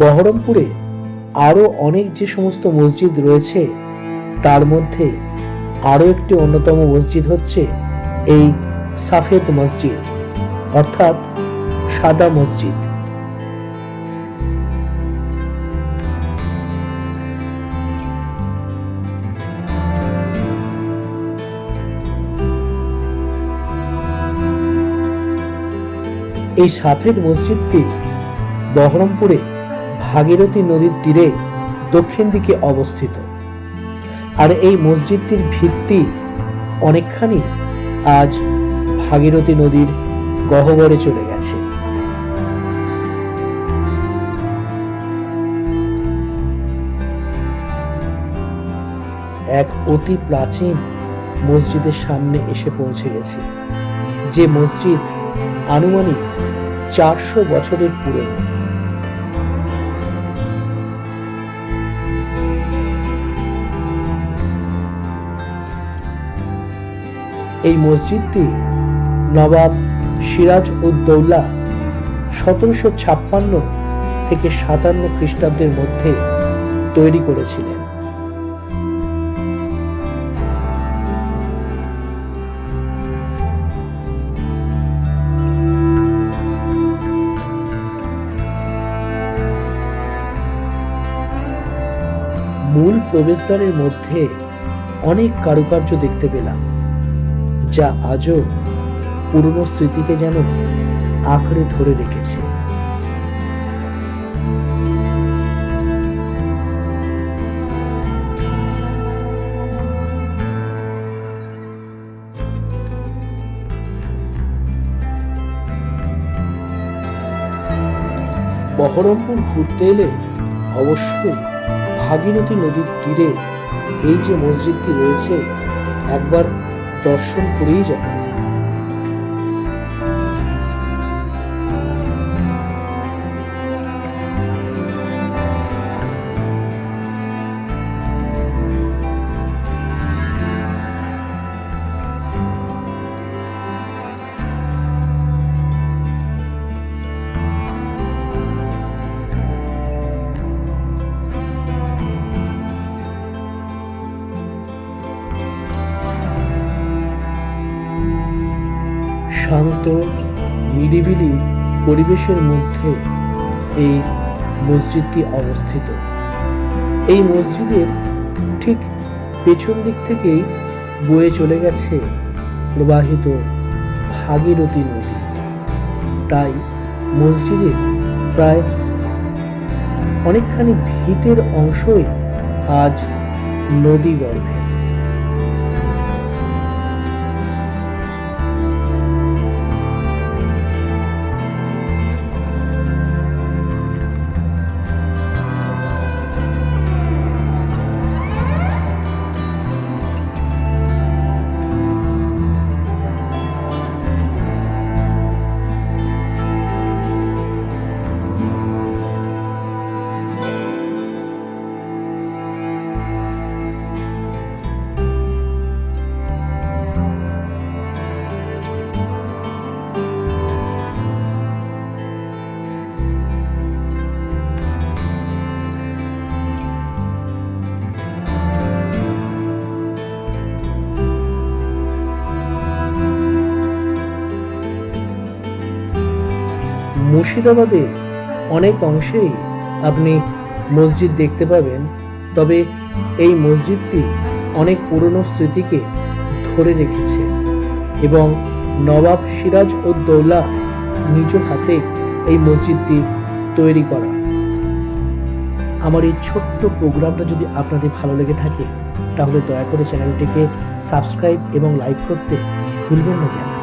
বহরমপুরে আরও অনেক যে সমস্ত মসজিদ রয়েছে, তার মধ্যে আরও একটি অন্যতম মসজিদ হচ্ছে এই সাফেদ মসজিদ, অর্থাৎ সাদা মসজিদ। এই সাফেদ মসজিদটি বহরমপুরে ভাগীরথী নদীর তীরে দক্ষিণ দিকে অবস্থিত। আর এই মসজিদটির ভিত্তি অনেকখানি আজ ভাগীরথী নদীর গহ্বরে চলে গেছে। এক অতি প্রাচীন মসজিদের সামনে এসে পৌঁছে গেছে, যে মসজিদ আনুমানিক চারশো বছরের পুরনো। এই মসজিদটি নবাব সিরাজ উদ্দৌলা সতেরোশো ছাপ্পান্ন থেকে সাতান্ন খ্রিস্টাব্দের মধ্যে তৈরি করেছিলেন। মূল প্রবেশদ্বারের মধ্যে অনেক কারুকার্য দেখতে পেলাম। যা আজও পুরনো স্মৃতিকে যেন আঁকড়ে ধরে রেখেছে। বহরমপুর ঘুরতে এলে অবশ্যই ভাগীরথী নদীর তীরে এই যে মসজিদটি রয়েছে, একবার 表示不理解。শান্ত, নিরিবিলি পরিবেশের মধ্যে এই মসজিদটি অবস্থিত। এই মসজিদের ঠিক পেছন দিক থেকেই বয়ে চলে গেছে প্রবাহিত ভাগীরথী নদী। তাই মসজিদে প্রায় অনেকখানি ভিতের অংশই আজ নদী গর্ভে। মুর্শিদাবাদের অনেক অংশেই আপনি মসজিদ দেখতে পাবেন, তবে এই মসজিদটি অনেক পুরনো স্মৃতিকে ধরে রেখেছে এবং নবাব সিরাজ উদ্দৌলা নিজ হাতে এই মসজিদটি তৈরি করা। আমার এই ছোট্ট প্রোগ্রামটা যদি আপনাদের ভালো লেগে থাকে, তাহলে দয়া করে চ্যানেলটিকে সাবস্ক্রাইব এবং লাইক করতে ভুলবেন না যেন।